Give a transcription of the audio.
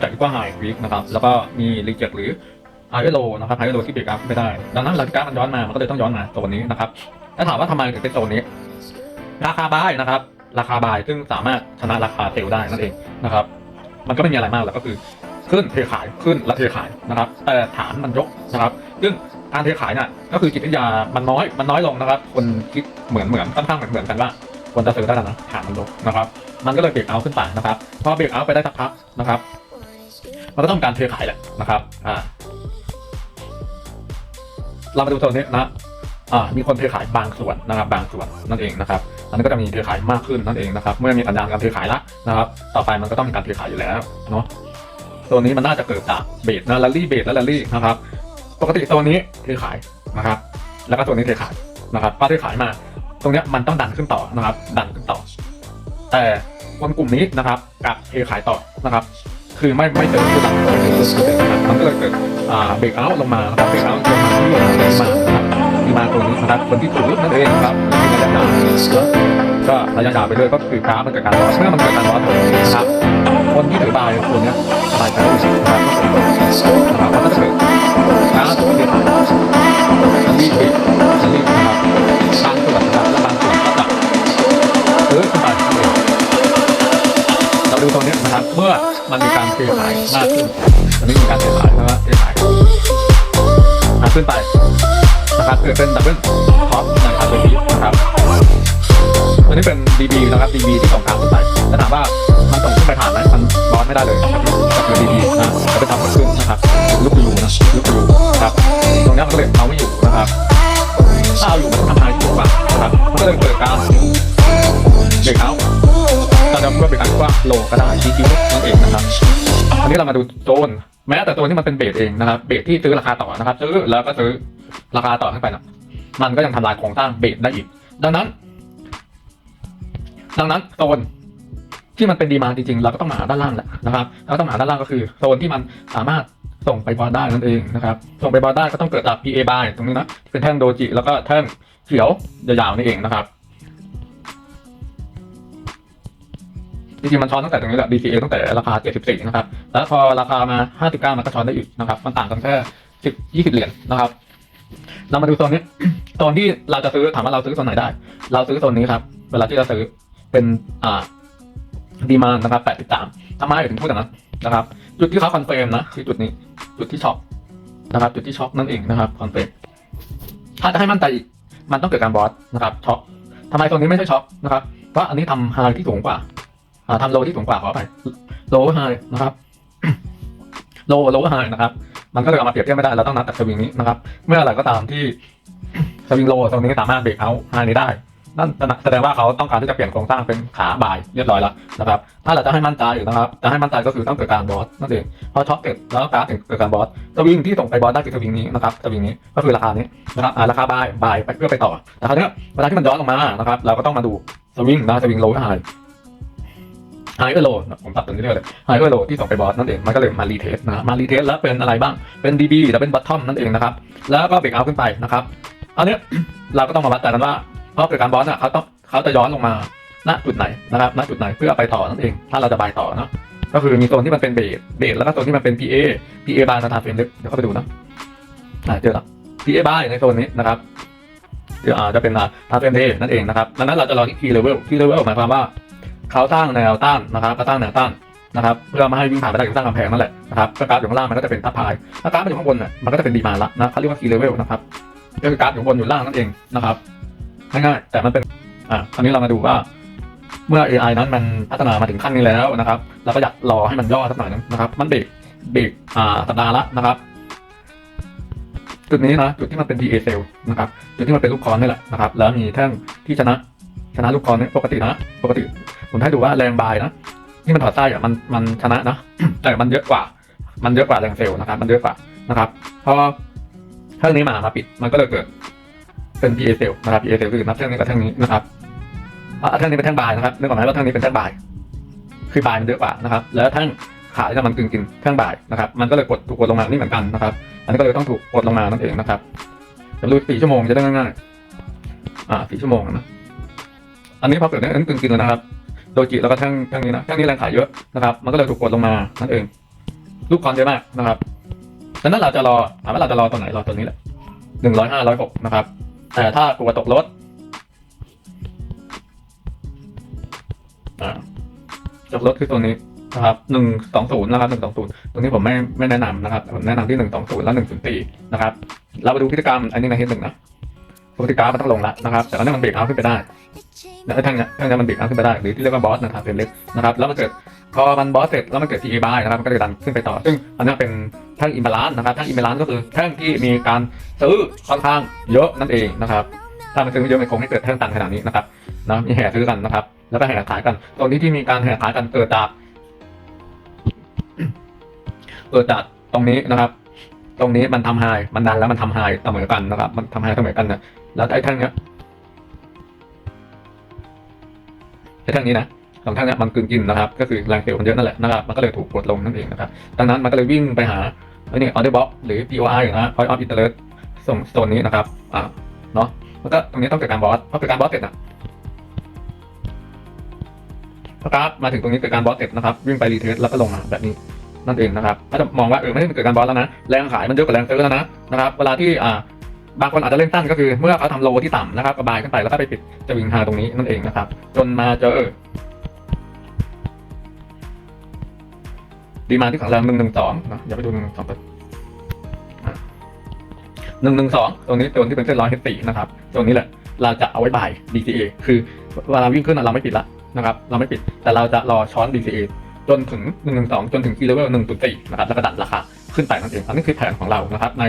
จากที่ว่าไฮวิกนะครับ แล้วก็มีรีเจ็คหรือไฮโลนะครับไฮโลที่เบรกอัพไม่ได้ ดังนั้นหลังจากการมันย้อนมา มันก็เลยต้องย้อนมาโซนนี้นะครับแล้วถามว่าทำไมถึงเป็นโซนนี้ ราคาบายนะครับ ราคาบายซึ่งสามารถชนะราคาเซลล์ได้นั่นเองนะครับ มันก็ไม่มีอะไรมากแล้วก็คือขึ้นเทขายขึ้นและเทขายนะครับแต่ฐานมันยกนะครับ ซึ่งการเทขายน่ะก็คือจิตวิทยามันน้อยมันน้อยลงนะครับ คนคิดเหมือนเหมือนค่อนข้างเหมือนเหมือนกันว่าควรจะซื้อได้แล้วนะฐานมันยกนะครับ มันก็เลยเบรกเอาขึ้นไปนะครับพอเบรกเอาไปได้สักพักนะครับ มันก็ต้องการเทขายแหละนะครับอ่าเรามาดูโซนนี้นะอ่ามีคนเทขายบางส่วนนะครับ บางส่วนนั่นเองนะครับอันนี้ก็จะมีเทขายมากขึ้นนั่นเองนะครับ เมื่อมีสัญญาณการเทขายแล้วนะครับ ต่อไปมันก็ต้องมีการเทขายอยู่แล้วเนาะตัวนี้มันน่าจะเกิดจากเบสนะลัลลี่เบสและลัลลี่นะครับ ปกติตัวนี้เทขายนะครับ แล้วก็ตัวนี้เทขายนะครับพอเทขายมา ตรงนี้มันต้องดันขึ้นต่อนะครับ ดันขึ้นต่อ แต่คนกลุ่มนี้นะครับกับเทขายต่อนะครับ คือไม่ไม่เจอคือหลังตัวนี้คือเนะครับมันก็เลยเกิดอ่าเบรกเอาท์ลงมาครับเบรกเอาท์ลงมาที่มาครับดีมาตรงนี้นะครับคนที่ถูกนั่นเองนะครับระยะยาวก็ระยะยาวไปเลยก็คือกราฟมันเกิดการร้อนเมื่อมันเกิดการร้อนนะครับคนที่ถือบายตัวเนี้ยบายไปนะครับนะครับ ขายมากขึ้นมันไม่มีการเทขายนะครับเทขายมาขึ้นไปนะครับเกิดเป็นดับเบิลท็อปนะครับเป็นนี้นะครับตัวนี้เป็น DB นะครับ DB ที่ส่งกลางขึ้นไปแต่ถามว่ามันส่งขึ้นไปผ่านไหมมันบอลไม่ได้เลยก็คือ DB นะจะเป็นทำขึ้นนะครับลูกยูนะลูกยูนะครับตรงนี้มันก็เลยเอาไม่อยู่นะครับถ้าเอาอยู่มันต้องทำลายถูกป่ะนะครับก็เลยเกิดการเบรกเอาท์เราจะเพื่อเป็นการว่า โลก็ได้จริงๆนั่นเองนะครับอันนี้เรามาดูโซนแม้แต่ตัวที่มันเป็นเบสเองนะครับเบสที่ซื้อราคาต่อนะครับซื้อแล้วก็ซื้อราคาต่อขึ้นไปนะมันก็ยังทำลายโครงสร้างเบสได้อีก ดังนั้น ดังนั้นโซนที่มันเป็นดีมาจริงๆ เราก็ต้องมาหาด้านล่างแหละนะครับเราก็ต้องหาด้านล่างก็คือโซนที่มันสามารถส่งไปบอลได้นั่นเองนะครับ ส่งไปบอลได้ก็ต้องเกิดจาก PA by ตรงนี้นะที่เป็นแท่งโดจิแล้วก็แท่งเขียว ยาวๆนี่เองนะครับ จริงๆมันช้อนตั้งแต่ตรงนี้แหละ DCA ตั้งแต่ราคา 74 นะครับ แล้วพอราคามา 59 มันก็ช้อนได้อีกนะครับ มันต่างกันแค่ 10 20 เหรียญนะครับ เรามาดูโซนนี้โซนที่เราจะซื้อถามว่าเราซื้อโซนไหนได้ เราซื้อโซนนี้ครับ เวลาที่เราซื้อเป็นอ่าดีมานะครับ 83ทำไมถึงพูดอย่างนั้นนะครับ จุดที่เขาคอนเฟิร์มนะคือจุดนี้จุดที่ช็อคนะครับ จุดที่ช็อคนั่นเองนะครับคอนเฟิร์มถ้าจะให้มั่นใจอีกมันต้องเกิดการบอสนะครับช็อคทำไมโซนนี้ไม่ใช่ช็อคนะครับเพราะอันนี้ทำไฮที่สูงกว่า ทำโลที่สูงกว่าขอไปโลไฮนะครับโลโลไฮนะครับมันก็เลยเอามาเปรียบเทียบไม่ได้เราต้องนับจากสวิงนี้นะครับ เมื่อไหร่ก็ตามที่สวิงโลตรงนี้สามารถเบรกเอาไฮนี้ได้นั่นแสดงว่าเขาต้องการที่จะเปลี่ยนโครงสร้างเป็นขาบ่ายเรียบร้อยแล้วนะครับ ถ้าเราจะให้มั่นใจนะครับจะให้มั่นใจก็คือต้องเกิดการบอสนั่นเองพอช็อคเสร็จแล้วการถึงเกิดการบอสสวิงที่ส่งไปบอสได้คือสวิงนี้นะครับสวิงนี้ก็คือราคานี้นะครับราคาบ่ายบ่ายไปเพื่อไปต่อแต่คราวเนี้เวลาที่มันย้อนลงมานะครับ เราก็ต้องมาดูสวิงนะสวิงโลไฮ ไฮเออร์โลผมตัดตรงนี้เลยไฮเออร์โลที่ส่งไปบอสนั่นเองมันก็เลยมารีเทสนะมารีเทสแล้วเป็นอะไรบ้างเป็น DB แล้วเป็นบัตทอมนั่นเองนะครับแล้วก็เบรกเอาขึ้นไปนะครับอันเนี้ยเราก็ต้องมาวัดใจกันว่าเพราะเกิดการบอสอะเขาต้องเขาจะย้อนลงมาณจุดไหนนะครับณจุดไหนเพื่อไปต่อนั่นเอง ถ้าเราจะบายต่อนะก็คือมีโซนที่มันเป็นเบสเบสแล้วก็โซนที่มันเป็น PA PA บายนาทาเฟรมเล็กเดี๋ยวเข้าไปดูนะอ่าเจอแล้ว PA บายในโซนนี้นะครับเดี๋ยวอ่าจะเป็นทาเฟรมเทนั่นเองนะครับดังนั้นเราจะรอที่ key level key level หมายความว่า เขาสร้งแนวต้านนะครับก็สร้างแนวต้านนะครับเพื่อไมาให้วิ่งผ่านไปได้ก็สร้างกำแพงนั่นแหละนะครับก็กราฟอยู่ข้างล่างมันก็จะเป็นทับพายถ้ากราฟมันอยู่ข้างบนเนี่ยมันก็จะเป็นดีมาละนะเขาเรียกว่า key level นะครับก็คือกราฟอยู่บนอยู่ล่างนั่นเองนะครับง่ายๆแต่มันเป็นอ่าคราวนี้เรามาดูว่าเมื่อ AI นั้นมันพัฒนามาถึงขั้นนี้แล้วนะครับเราก็อยากรอให้มันย่อสักหน่อยนึงนะครับ มันเบรกเบรกอ่าสัปดาห์ละนะครับ จุดนี้นะจุดที่มันเป็น PA cell นะครับจุดที่มันเป็นลูกคอนนี่แหละนะครับ แล้วมีแท่งที่ชนะชนะลูกคอนนี่ปกตินะปกติ ผมให้ดูว่าแรงบายนะที่มันถอดไส้อะมันมันชนะนะแต่มันเยอะกว่า มันเยอะกว่าแรงเซลล์นะครับ มันเยอะกว่านะครับพอเท่านี้มามาปิดมันก็เลยเกิดเป็น PA เซลล์นะครับ PA เซลล์คือนับแท่งนี้กับแท่งนี้นะครับอะแท่งนี้เป็นแท่งบายนะครับนึกออกไหมว่าแท่งนี้เป็นแท่งบาย คือบายมันเยอะกว่านะครับ แล้วแท่งขาที่มันกึ่งกินแท่งบายนะครับ มันก็เลยกดถูกกดลงมานี่เหมือนกันนะครับ อันนี้ก็เลยต้องถูกกดลงมานั่นเองนะครับจะรู้สี่ชั่วโมงจะได้ง่ายๆอ่าสี่ชั่วโมงนะอันนี้พอเกิดเนี่ยกึ่งกินแล้วนะครับ โดจิแล้วก็แท่งแท่งนี้นะแท่งนี้แรงขายเยอะนะครับ มันก็เลยถูกกดลงมานั่นเอง ลูกคอนเยอะมากนะครับดังนั้นเราจะรอถามว่าเราจะรอตัวไหนรอตัวนี้แหละหนึ่งร้อยห้าร้อยหกนะครับ แต่ถ้ากลัวตกรถอ่าตกรถคือตัวนี้นะครับหนึ่งสองศูนย์นะครับหนึ่งสองศูนย์ตรงนี้ผมไม่ไม่แนะนำนะครับผมแนะนำที่หนึ่งสองศูนย์แล้วหนึ่งศูนย์สี่นะครับ เราไปดูพฤติกรรมอันนี้ในเฮดหนึ่งนะ พฤติกรรมมันต้องลงและนะครับ แต่อันนี้มันเบรกเอาขึ้นไปได้นะทั้งเนี้ยทั้งเนี้ยมันเบรกเอาขึ้นไปได้ หรือที่เรียกว่าบอสนะครับเป็นเล็กนะครับ แล้วมันเกิดพอมันบอสเสร็จแล้วมันเกิด TA by นะครับ มันก็จะดันขึ้นไปต่อ ซึ่งอันนี้เป็นแท่งอิมบาลานซ์นะครับแท่งอิมบาลานซ์ก็คือแท่งที่มีการซื้อค่อนข้างเยอะนั่นเองนะครับ ถ้ามันซื้อไม่เยอะมันคงไม่เกิดแท่งตันขนาดนี้นะครับนะมีแห่ซื้อกันนะครับ แล้วก็แห่ขายกัน ตรงนี้ที่มีการแห่ขายกันเกิดจากเกิดจากตรงนี้นะครับ ตรงนี้มันทำไฮมันดันแล้วมันทำไฮเสมอกันนะครับ มันทำไฮเสมอกันนะ แล้วไอ้ท่งเนี้ยไอ้ท่งนี้นะสองท่งเนี้ยมันกลืนกินนะครับ ก็คือแรงเซลล์มันเยอะนั่นแหละนะครับมันก็เลยถูกกดลงนั่นเองนะครับดังนั้นมันก็เลยวิ่งไปหาไอ้นี่ออเดอร์บ็อกหรือ POI นะ Point of Interest ส่งโซนนี้นะครับอ่าเนาะแล้วก็ตรงนี้ต้องเกิดการบอสพอเกิดการบอสเสร็จอะพอกราฟมาถึงตรงนี้เกิดการบอสเสร็จนะครับวิ่งไปรีเทสแล้วก็ลงมาแบบนี้นั่นเองนะครับถ้าจะมองว่าเออไม่ได้เกิดการบอลแล้วนะแรงขายมันเยอะกว่าแรงซื้อแล้วนะนะครับเวลาที่อ่า บางคนอาจจะเล่นสั้นก็คือเมื่อเขาทำโลที่ต่ำนะครับกระบายขึ้นไปแล้วก็ไปปิดจะวิ่งหาตรงนี้นั่นเองนะครับ จนมาเจอดีมาที่ของเราหนึ่งหนึ่งสองนะอย่าไปดูหนึ่งหนึ่งสองหนึ่งหนึ่งสองตรงนี้ตัวที่เป็นเส้นร้อยเฮสี่นะครับตรงนี้แหละเราจะเอาไว้บ่าย DCA คือเวลาวิ่งขึ้นเราไม่ปิดละนะครับ เราไม่ปิดแต่เราจะรอช้อน DCA จนถึง 112 จนถึง key level 1.4 นะครับ แล้วก็ดันราคาขึ้นไปนั่นเองอันนี้คือแผนของเรานะครับใน